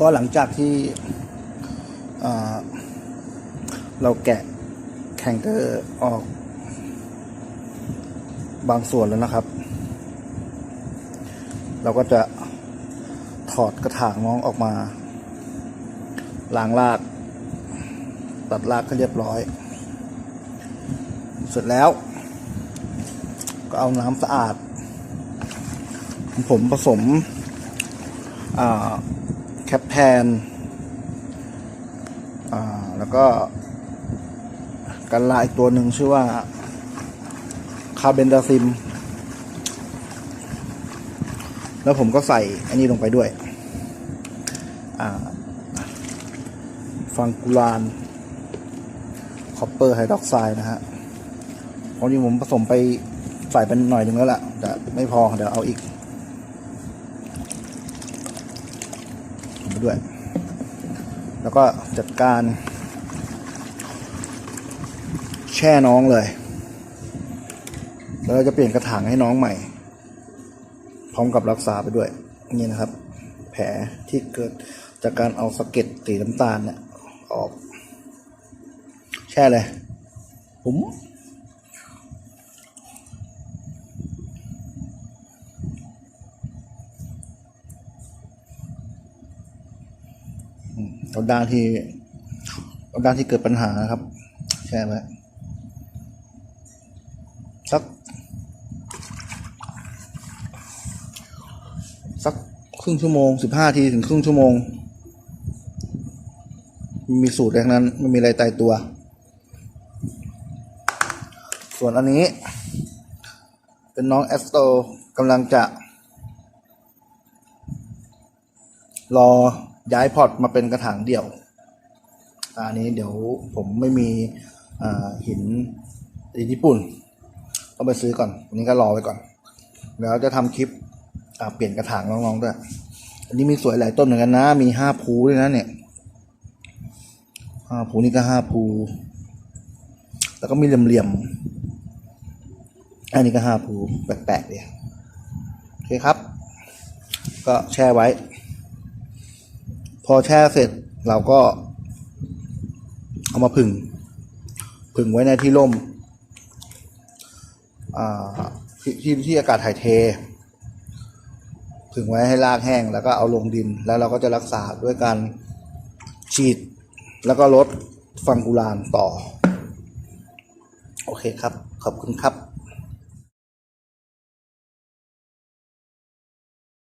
ก็หลังจากที่อ่าเราแกะแข่งเกอร์ออก บางส่วนแล้วนะครับ เราก็จะถอดกระถางน้องออกมาล้างราก ตัดรากก็เรียบร้อย เสร็จแล้ว ก็เอาน้ำสะอาด ผมผสมแคปแทนแล้วก็กันลาอีกตัวหนึ่งชื่อว่าคาร์เบนดาซิม แล้วผมก็ใส่อันนี้ลงไปด้วยฟังกูลาน คอปเปอร์ไฮดรอกไซด์นะฮะ เพราะนี้ผมผสมไปใส่เป็นหน่อยหนึ่งแล้วล่ะ แต่ไม่พอ เดี๋ยวเอาอีกไปด้วย แล้วก็จัดการ แช่น้องเลย แล้วเราจะเปลี่ยนกระถางให้น้องใหม่ พร้อมกับรักษาไปด้วย นี่นะครับ แผลที่เกิดจากการเอาสะเก็ดสีน้ำตาลเนี่ยออก แช่เลยผม อืมเอาด้านที่เอาด้านที่เกิดปัญหาครับ แช่ไว้สัก สักครึ่งชั่วโมงสิบห้าทีถึงครึ่งชั่วโมง มีสูตรดังนั้นไม่มีอะไรตายตัว ส่วนอันนี้ เป็นน้องแอสโตกำลังจะ รอ ย้ายพอร์ตมาเป็นกระถางเดี่ยว อันนี้เดี๋ยวผมไม่มีหินหินญี่ปุ่นต้องไปซื้อก่อนอันนี้ก็รอไว้ก่อน แล้วจะทำคลิปเปลี่ยนกระถางน้องๆด้วย อันนี้มีสวยหลายต้นเหมือนกันนะ มีห้าภูด้วยนะเนี่ยห้าภูนี่ก็ห้าภูแล้วก็มีเหลี่ยมๆ อันนี้ก็ห้าภูแปลกๆเลยโอเคครับ ก็แช่ไว้ พอแช่เสร็จเราก็ เอามาผึ่งผึ่งไว้ในที่ร่มที่ที่ที่อากาศถ่ายเทผึ่งไว้ให้รากแห้งแล้วก็เอาลงดินแล้วเราก็จะรักษาด้วยการฉีด แล้วก็ลดฟังกุลานต่อ โอเคครับ ขอบคุณครับ